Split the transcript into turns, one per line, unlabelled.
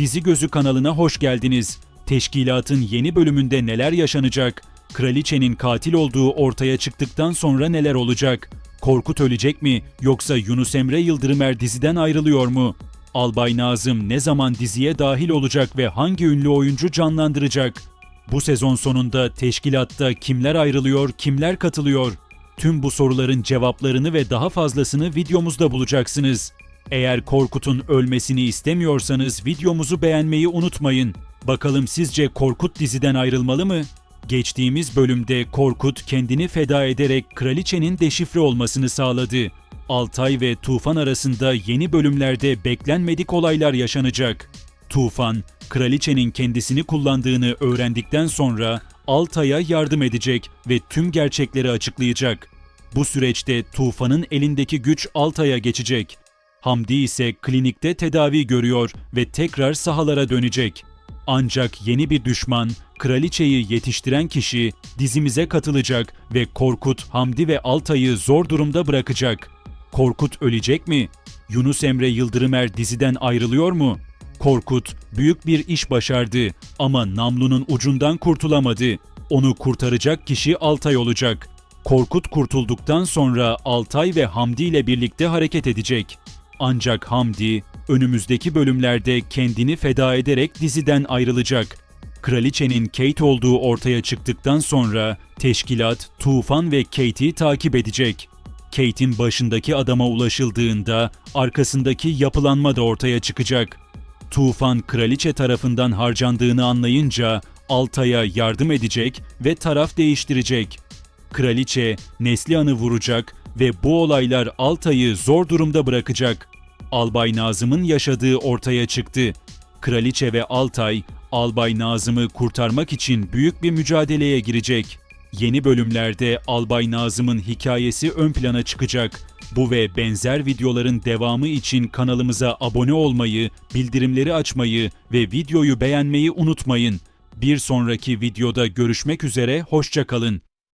Dizi Gözü kanalına hoş geldiniz. Teşkilatın yeni bölümünde neler yaşanacak? Kraliçenin katil olduğu ortaya çıktıktan sonra neler olacak? Korkut ölecek mi yoksa Yunus Emre Yıldırımer diziden ayrılıyor mu? Albay Nazım ne zaman diziye dahil olacak ve hangi ünlü oyuncu canlandıracak? Bu sezon sonunda teşkilatta kimler ayrılıyor, kimler katılıyor? Tüm bu soruların cevaplarını ve daha fazlasını videomuzda bulacaksınız. Eğer Korkut'un ölmesini istemiyorsanız videomuzu beğenmeyi unutmayın. Bakalım sizce Korkut diziden ayrılmalı mı? Geçtiğimiz bölümde Korkut kendini feda ederek kraliçenin deşifre olmasını sağladı. Altay ve Tufan arasında yeni bölümlerde beklenmedik olaylar yaşanacak. Tufan, kraliçenin kendisini kullandığını öğrendikten sonra Altay'a yardım edecek ve tüm gerçekleri açıklayacak. Bu süreçte Tufan'ın elindeki güç Altay'a geçecek. Hamdi ise klinikte tedavi görüyor ve tekrar sahalara dönecek. Ancak yeni bir düşman, kraliçeyi yetiştiren kişi dizimize katılacak ve Korkut, Hamdi ve Altay'ı zor durumda bırakacak. Korkut ölecek mi? Yunus Emre Yıldırımer diziden ayrılıyor mu? Korkut büyük bir iş başardı ama namlunun ucundan kurtulamadı. Onu kurtaracak kişi Altay olacak. Korkut kurtulduktan sonra Altay ve Hamdi ile birlikte hareket edecek. Ancak Hamdi önümüzdeki bölümlerde kendini feda ederek diziden ayrılacak. Kraliçenin Kate olduğu ortaya çıktıktan sonra teşkilat Tufan ve Kate'i takip edecek. Kate'in başındaki adama ulaşıldığında arkasındaki yapılanma da ortaya çıkacak. Tufan kraliçe tarafından harcandığını anlayınca Altay'a yardım edecek ve taraf değiştirecek. Kraliçe Neslihan'ı vuracak ve bu olaylar Altay'ı zor durumda bırakacak. Albay Nazım'ın yaşadığı ortaya çıktı. Kraliçe ve Altay, Albay Nazım'ı kurtarmak için büyük bir mücadeleye girecek. Yeni bölümlerde Albay Nazım'ın hikayesi ön plana çıkacak. Bu ve benzer videoların devamı için kanalımıza abone olmayı, bildirimleri açmayı ve videoyu beğenmeyi unutmayın. Bir sonraki videoda görüşmek üzere, hoşçakalın.